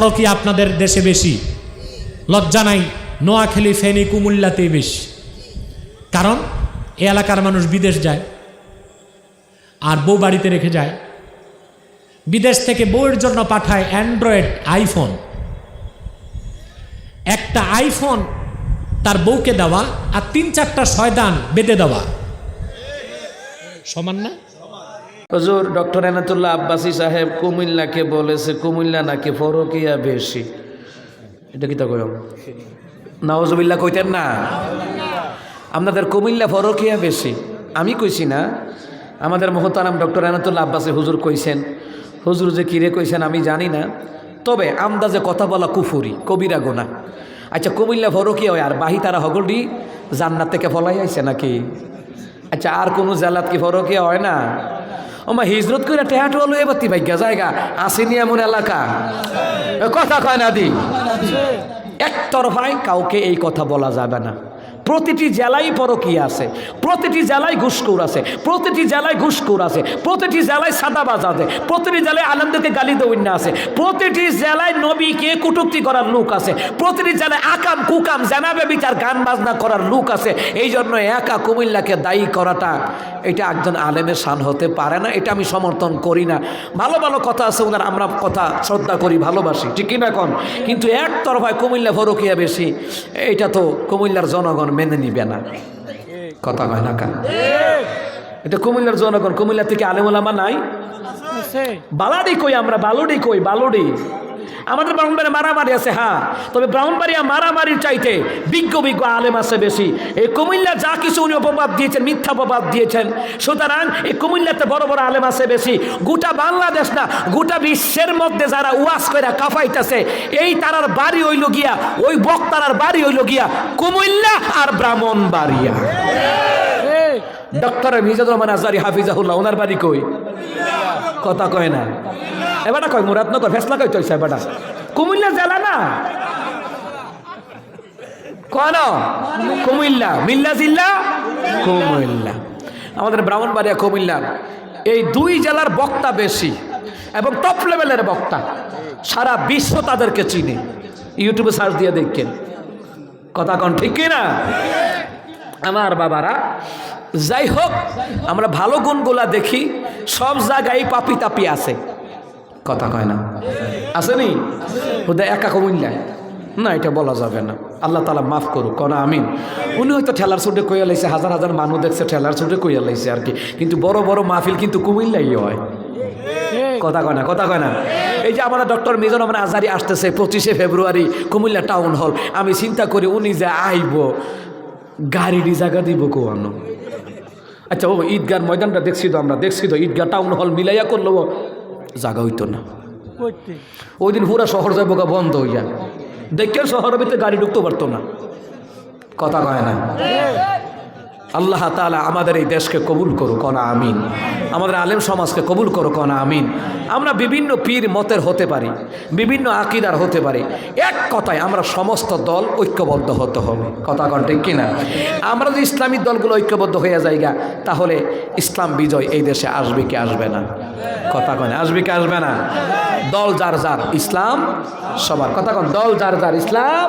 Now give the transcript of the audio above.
আরও কি আপনাদের দেশে বেশি? লজ্জা নাই, নোয়াখালী ফেনী কুমুল্লাতেই বেশি। কারণ, এ এলাকার মানুষ বিদেশ যায়, আর বউ বাড়িতে রেখে যায়। বিদেশ থেকে বউয়ের জন্য পাঠায় অ্যান্ড্রয়েড আইফোন। একটা আইফোন তার বউকে দেওয়া আর তিন চারটা শয়দান বেঁধে দেওয়া। সমান না? হজুর, ডক্টর এনাতুল্লাহ আব্বাসী সাহেব কুমিল্লাকে বলেছে, কুমিল্লা নাকি ফরকিয়া বেশি। এটা কি তা কইম নওয়াজবিল্লা কইতেন না? আপনাদের কুমিল্লা ফরকিয়া বেশি। আমি কইছি না, আমাদের মোহতারাম ডক্টর এনাতুল্লাহ আব্বাসী হুজুর কইছেন। হুজুর যে কিরে কইছেন আমি জানি না। তবে আমদাজে কথা বলা কুফুরি, কবিরা গোনা। আচ্ছা কুমিল্লা ফরকিয়া হয় আর বাহি তারা হগলডি জান্নাত থেকে ফলাই আইছে নাকি? আচ্ছা আর কোনো জেলাত কি ফরকিয়া হয় না? ওমা হিজরত করে টেহাট হলো এবার ভাগ্যা জায়গা আসেনি এমন এলাকা। কথা কয় না দি? একতরফায় কাউকে এই কথা বলা যাবে না। প্রতিটি জেলায় পরকী আছে, প্রতিটি জেলায় ঘুষখোর আছে, প্রতিটি জেলায় ঘুষখোর আছে, প্রতিটি জেলায় সাদাবাজ আছে, প্রতিটি জেলায় আনন্দকে গালি দৌন্য আছে, প্রতিটি জেলায় নবীকে কুটুক্তি করার লোক আছে, প্রতিটি জেলায় আকাম কুকাম জানাবে বিচার গান বাজনা করার লোক আছে এই জন্য একা কুমিল্লাকে দায়ী করাটা এটা একজন আলেমের শান হতে পারে না, এটা আমি সমর্থন করি না। ভালো ভালো কথা আছে, ওনার আমরা কথা শ্রদ্ধা করি, ভালোবাসি, ঠিক কিনা এখন কিন্তু একতরফায় কুমিল্লা ফরকিয়া বেশি এটা তো কুমিল্লার জনগণ মেনে নিবে না। কথা কয় না কান? এটা কুমিল্লার জনগণ, কুমিল্লা থেকে আলেমুলামা নাই। বালাডি কই আমরা? বালুডি কই? বালুডি। আমাদের ব্রাহ্মণবাড়ি মারামারি আছে হ্যাঁ। তবে ব্রাহ্মণবাড়িয়া মারামারির চাইতে বিজ্ঞ বিজ্ঞ আলেম আছে বেশি। এই কুমিল্লা যা কিছু উনি অপবাদ দিয়েছেন, মিথ্যা অপবাদ দিয়েছেন, সুতরাং এই কুমিল্লাতে বড় বড় আলেম আছে বেশি। গোটা বাংলাদেশ না, গোটা বিশ্বের মধ্যে যারা ওয়াজ করে কাফাইতেছে, এই তারার বাড়ি হইল গিয়া, ওই বক্তারার বাড়ি হইল গিয়া কুমিল্লা আর ব্রাহ্মণবাড়িয়া। ডক্টর মিজাদুর রহমান আজারি হাফিজাহুল্লাহ, ওনার বাড়ি কই? কথা কয় না। এবারটা কয়, মুরাদনগর, ফেসলা কই তৈছে এবারটা কুমিল্লা জেলা না? কন কুমিল্লা। মিল্লা জিল্লা? কুমিল্লা। আমাদের ব্রাহ্মণবাড়িয়া কুমিল্লা। এই দুই জেলার বক্তা বেশি এবং টপ লেভেলের বক্তা। সারা বিশ্ব তাদেরকে চিনে। ইউটিউবে সার্চ দিয়ে দেখেন। কথা কন ঠিক কি না আমার বাবারা যাই হোক আমরা ভালো গুণগুলা দেখি, সব জায়গায় পাপি তাপি আছে। কথা কয় না? আসেনি ওদের একা কমিল্লা না, এটা বলা যাবে না। আল্লাহ তালা মাফ করুক, কনা আমিন। উনি হয়তো ঠেলার ছুটে কইয়া লাইছে, হাজার হাজার মানুষ দেখছে, ঠেলার ছুটে কইয়া লাইছে আর কি। কিন্তু বড় বড় মাহফিল কিন্তু কুমিল্লাই হয়। কথা কয় না? কথা কয় না? এই যে আমাদের ডক্টর মিজান রহমান আজারি আসতেছে, পঁচিশে ফেব্রুয়ারি, কুমিল্লা টাউন হল। আমি চিন্তা করি উনি যে আইব, গাড়ি জায়গা দিব কোয়ানো আচ্ছা ও ঈদগার ময়দানটা দেখছি তো আমরা দেখছি তো ঈদগা টাউন হল মিলাইয়া করল জাগা হইতো না। ওই দিন পুরা শহর যাব বোকা বন্ধ হইয়া। দেখে শহরের ভিতরে গাড়ি ঢুকতে পারতো না। কথা কয় না আল্লাহ তালা আমাদের এই দেশকে কবুল করুক কনা আমিন। আমাদের আলেম সমাজকে কবুল করুক কনা আমিন। আমরা বিভিন্ন পীর মতের হতে পারি, বিভিন্ন আকিদার হতে পারি। এক কথায় আমরা সমস্ত দল ঐক্যবদ্ধ হতে হবে। কথা কন ঠিক কিনা? আমরা যদি ইসলামী দলগুলো ঐক্যবদ্ধ হয়ে যাইগা তাহলে ইসলাম বিজয় এই দেশে আসবে কি আসবে না? কথা কন, আসবে কি আসবে না? দল যার যার, ইসলাম সবার। কথা কন, দল যার যার, ইসলাম